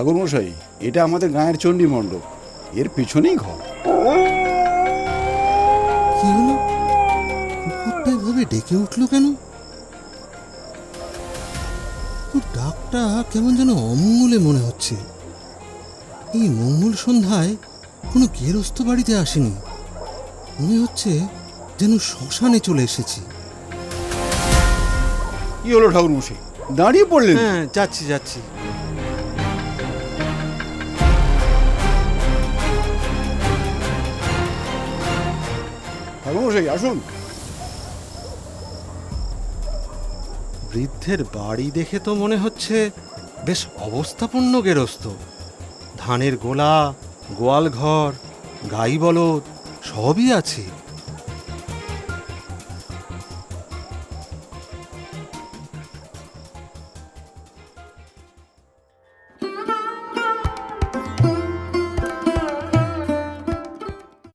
ঠাকুরমশাই এটা আমাদের গায়ের চণ্ডী মণ্ডপ। এর পিছনেই ঘর। কি হলো? কুকুরটা এভাবে ডেকে উঠল কেন? ডাকটা কেমন যেন অমঙ্গলে মনে হচ্ছে। এই মঙ্গল সন্ধ্যায় কোনো গেরস্ত বাড়িতে আসেনি। মনে হচ্ছে যেন শ্মশানে চলে এসেছি। কি হলো ঠাকুরমশাই? দাঁড়িয়ে পড়লেন। হ্যাঁ যাচ্ছি যাচ্ছি। ঠাকুরমশাই আসুন বৃদ্ধের বাড়ি দেখে তো মনে হচ্ছে বেশ অবস্থাপন্ন গেরস্ত। ধানের গোলা গোয়াল ঘর গাই বলদ, সবই আছে।